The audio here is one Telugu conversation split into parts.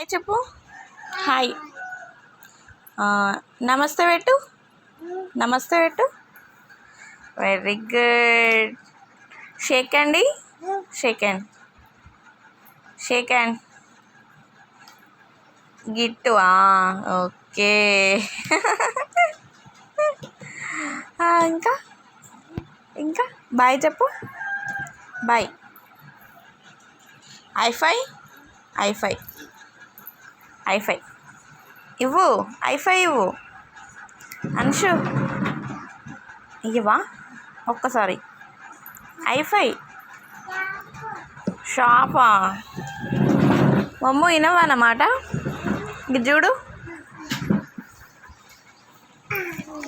హాయ్ చెప్పు. హాయ్. నమస్తే పెట్టు. నమస్తే పెట్టు. వెరీ గుడ్ షేక్ అండి షేక్ అండ్ షేక్ అండ్ గిట్టు ఓకే ఇంకా? ఇంకా? బాయ్ చెప్పు. Bye high five high five high five. ఇవ్వు ఐఫై ఇవ్వు. అంశు ఇవ్వా? ఒక్కసారి. ఐఫై. షాపా? మమ్ము వినవా అన్నమాట ఇది చూడు.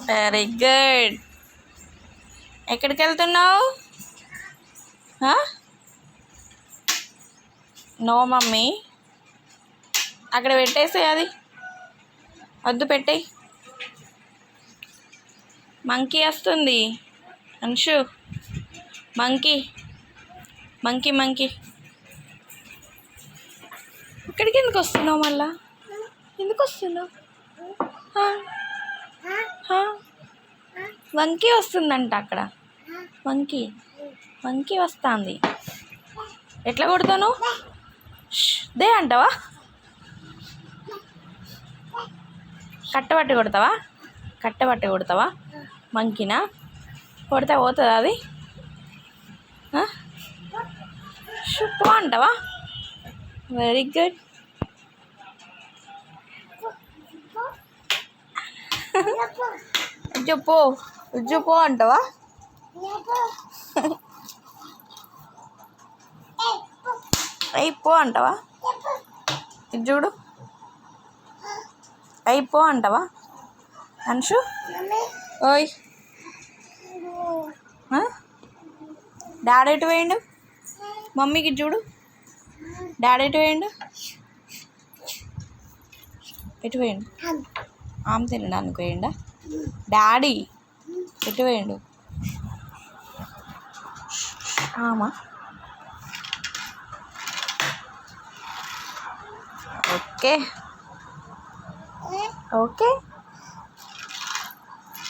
వెరీ గుడ్ ఎక్కడికి వెళ్తున్నావు నో మమ్మీ. అక్కడ పెట్టేసే అది. వద్దు పెట్టేయి. మంకీ వస్తుంది. Anshu monkey monkey monkey. ఇక్కడికి ఎందుకు వస్తున్నావు మళ్ళా? ఎందుకు వస్తున్నావు? వంకీ వస్తుందంట అక్కడ. వంకీ వంకీ వస్తుంది. ఎట్లా కొడతాను దే అంటావా? కట్టబట్టి కొడతావా? కట్టబట్టి కొడతావా? మంకినా? కొడితే పోతుందా అది? ఆ? షు, పో అంటావా? వెరీ గుడ్ చెప్పు ఉజ్జు పో అంటావా? అయి పో. అంటావా? చూడు. అయి పో అంటావా అంశు ఓయ్? డాడీ ఎటు పోయిండు? మమ్మీకి చూడు. డాడీ ఎటు పోయిండు? ఎటు పోయిండు? ఆమె తినడానికి పోయిండా? డాడీ ఎటు పోయిండు? ఆమా. ఓకే. ఓకే